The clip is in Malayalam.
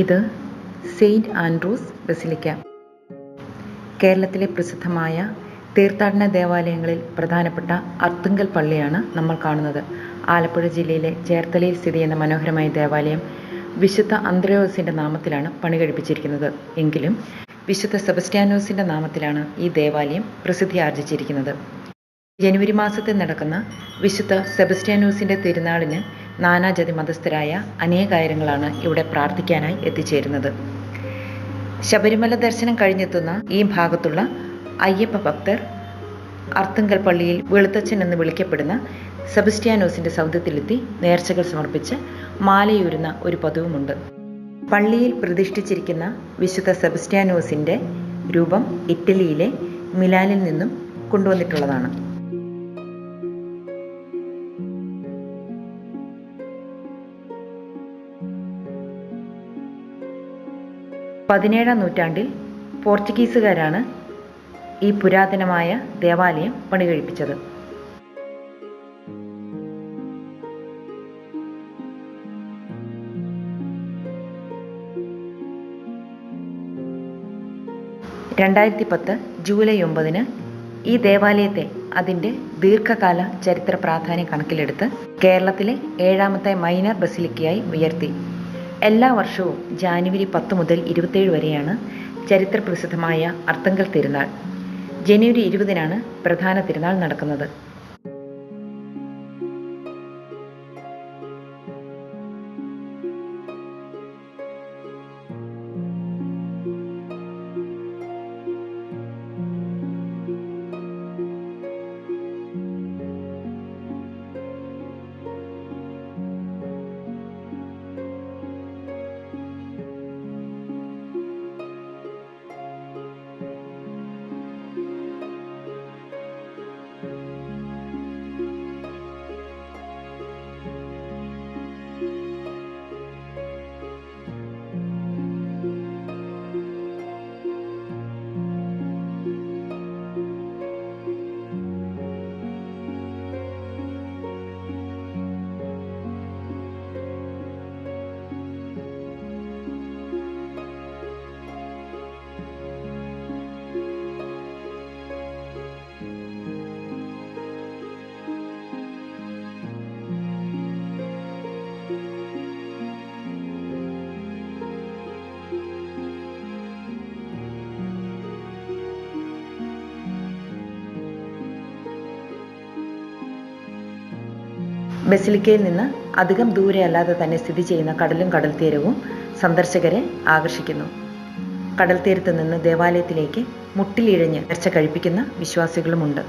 ഇത് സെയിന്റ് ആൻഡ്രൂസ് ബസിലിക്ക. കേരളത്തിലെ പ്രസിദ്ധമായ തീർത്ഥാടന ദേവാലയങ്ങളിൽ പ്രധാനപ്പെട്ട അർത്തുങ്കൽ പള്ളിയാണ് നമ്മൾ കാണുന്നത്. ആലപ്പുഴ ജില്ലയിലെ ചേർത്തലയിൽ സ്ഥിതി ചെയ്യുന്ന മനോഹരമായ ദേവാലയം വിശുദ്ധ അന്ത്രയോസിന്റെ നാമത്തിലാണ് പണി കഴിപ്പിച്ചിരിക്കുന്നത് എങ്കിലും വിശുദ്ധ സെബസ്റ്റ്യാനോസിന്റെ നാമത്തിലാണ് ഈ ദേവാലയം പ്രസിദ്ധി ആർജിച്ചിരിക്കുന്നത്. ജനുവരി മാസത്തിൽ നടക്കുന്ന വിശുദ്ധ സെബസ്റ്റ്യാനോസിന്റെ തിരുനാളിന് നാനാജാതി മതസ്ഥരായ അനേകായിരങ്ങളാണ് ഇവിടെ പ്രാർത്ഥിക്കാനായി എത്തിച്ചേരുന്നത്. ശബരിമല ദർശനം കഴിഞ്ഞെത്തുന്ന ഈ ഭാഗത്തുള്ള അയ്യപ്പ ഭക്തർ അർത്തുങ്കൽ പള്ളിയിൽ വെളുത്തച്ഛൻ എന്ന് വിളിക്കപ്പെടുന്ന സെബസ്റ്റ്യാനോസിന്റെ സൗധത്തിലെത്തി നേർച്ചകൾ സമർപ്പിച്ച് മാലയൂരുന്ന ഒരു പതിവുമുണ്ട് പള്ളിയിൽ പ്രതിഷ്ഠിച്ചിരിക്കുന്ന വിശുദ്ധ സെബസ്റ്റ്യാനോസിന്റെ രൂപം ഇറ്റലിയിലെ മിലാനിൽ നിന്നും കൊണ്ടുവന്നിട്ടുള്ളതാണ്. പതിനേഴാം നൂറ്റാണ്ടിൽ പോർച്ചുഗീസുകാരാണ് ഈ പുരാതനമായ ദേവാലയം പണികഴിപ്പിച്ചത്. രണ്ടായിരത്തി പത്ത് ജൂലൈ ഒമ്പതിന് ഈ ദേവാലയത്തെ അതിന്റെ ദീർഘകാല ചരിത്ര പ്രാധാന്യം കണക്കിലെടുത്ത് കേരളത്തിലെ ഏഴാമത്തെ മൈനർ ബസിലിക്കയായി ഉയർത്തി. എല്ലാ വർഷവും ജാനുവരി പത്ത് മുതൽ ഇരുപത്തേഴ് വരെയാണ് ചരിത്ര പ്രസിദ്ധമായ അർത്തങ്കൽ തിരുനാൾ. ജനുവരി ഇരുപതിനാണ് പ്രധാന തിരുനാൾ നടക്കുന്നത്. ബസിലിക്കയിൽ നിന്ന് അധികം ദൂരെ അല്ലാതെ തന്നെ സ്ഥിതി ചെയ്യുന്ന കടലും കടൽ തീരവും സന്ദർശകരെ ആകർഷിക്കുന്നു. കടൽ തീരത്ത് നിന്ന് ദേവാലയത്തിലേക്ക് മുട്ടിലിഴഞ്ഞ് നേർച്ച കഴിപ്പിക്കുന്ന വിശ്വാസികളുമുണ്ട്.